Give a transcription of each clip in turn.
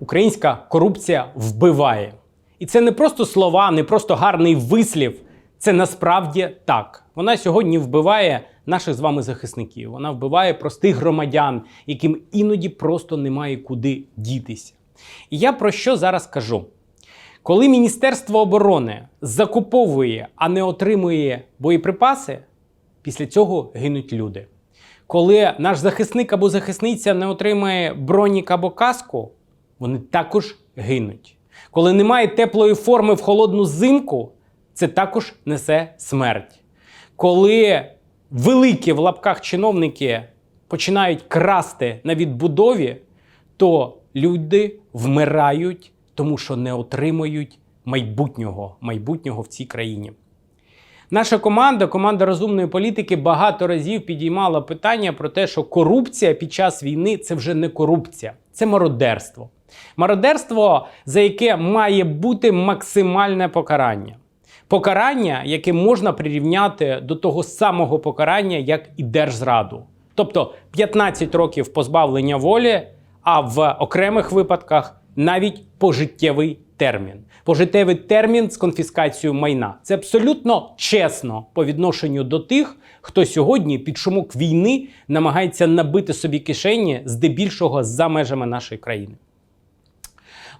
Українська корупція вбиває. І це не просто слова, не просто гарний вислів. Це насправді так. Вона сьогодні вбиває наших з вами захисників. Вона вбиває простих громадян, яким іноді просто немає куди дітися. І я про що зараз кажу? Коли Міністерство оборони закуповує, а не отримує боєприпаси, після цього гинуть люди. Коли наш захисник або захисниця не отримає бронік або каску, вони також гинуть. Коли немає теплої форми в холодну зимку, це також несе смерть. Коли великі в лапках чиновники починають красти на відбудові, то люди вмирають, тому що не отримують майбутнього, майбутнього в цій країні. Наша команда, команда розумної політики, багато разів підіймала питання про те, що корупція під час війни це вже не корупція, це мародерство. Мародерство, за яке має бути максимальне покарання. Покарання, яке можна прирівняти до того самого покарання, як і держзраду. Тобто 15 років позбавлення волі, а в окремих випадках навіть пожиттєвий термін. Пожиттєвий термін з конфіскацією майна. Це абсолютно чесно по відношенню до тих, хто сьогодні під шумок війни намагається набити собі кишені здебільшого за межами нашої країни.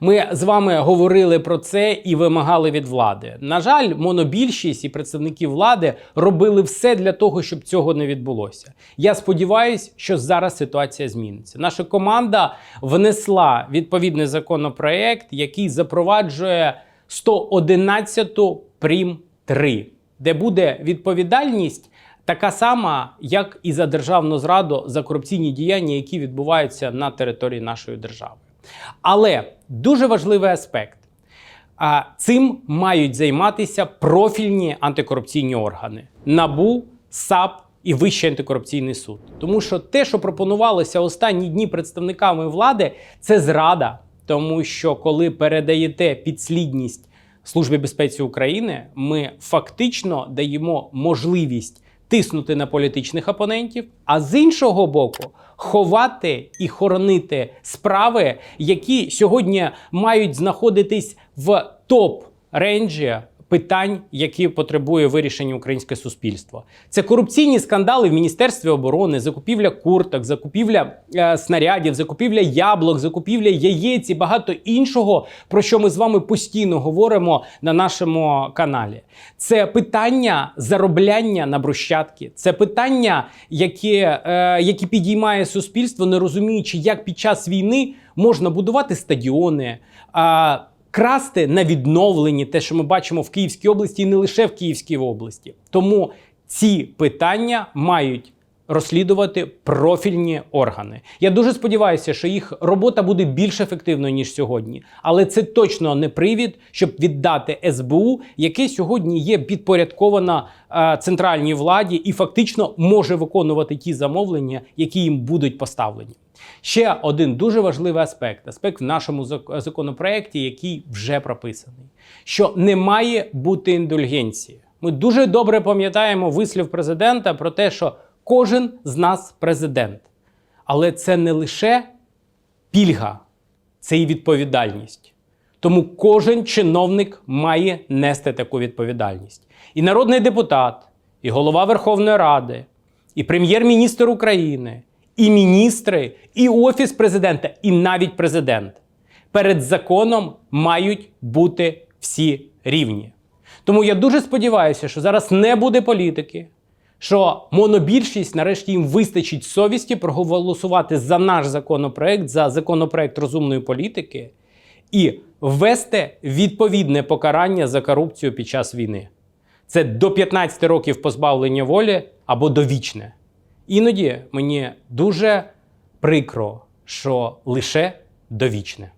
Ми з вами говорили про це і вимагали від влади. На жаль, монобільшість і представники влади робили все для того, щоб цього не відбулося. Я сподіваюся, що зараз ситуація зміниться. Наша команда внесла відповідний законопроект, який запроваджує 111 прим 3, де буде відповідальність. Така сама, як і за державну зраду за корупційні діяння, які відбуваються на території нашої держави. Але дуже важливий аспект. Цим мають займатися профільні антикорупційні органи НАБУ, САП і Вищий антикорупційний суд. Тому що те, що пропонувалося останні дні представниками влади, це зрада. Тому що коли передаєте підслідність Службі безпеці України, ми фактично даємо можливість тиснути на політичних опонентів, а з іншого боку, ховати і хоронити справи, які сьогодні мають знаходитись в топ рейнджі питань, які потребує вирішення українське суспільство. Це корупційні скандали в Міністерстві оборони, закупівля курток, закупівля е, снарядів, закупівля яблук, закупівля яєць і багато іншого, про що ми з вами постійно говоримо на нашому каналі. Це питання заробляння на брущатки, це питання, які, е, які підіймає суспільство, не розуміючи, як під час війни можна будувати стадіони. Е, красти на відновленні, те, що ми бачимо в Київській області, і не лише в Київській області. Тому ці питання мають розслідувати профільні органи. Я дуже сподіваюся, що їх робота буде більш ефективною ніж сьогодні, але це точно не привід, щоб віддати СБУ, яке сьогодні є підпорядкована е, центральній владі і фактично може виконувати ті замовлення, які їм будуть поставлені. Ще один дуже важливий аспект аспект в нашому зак- законопроекті, який вже прописаний, що не має бути індульгенції. Ми дуже добре пам'ятаємо вислів президента про те, що кожен з нас президент. Але це не лише пільга, це і відповідальність. Тому кожен чиновник має нести таку відповідальність. І народний депутат, і голова Верховної Ради, і прем'єр-міністр України, і міністри, і офіс президента, і навіть президент перед законом мають бути всі рівні. Тому я дуже сподіваюся, що зараз не буде політики, що монобільшість нарешті їм вистачить совісті проголосувати за наш законопроект, за законопроект розумної політики і ввести відповідне покарання за корупцію під час війни. Це до 15 років позбавлення волі або довічне. Іноді мені дуже прикро, що лише довічне.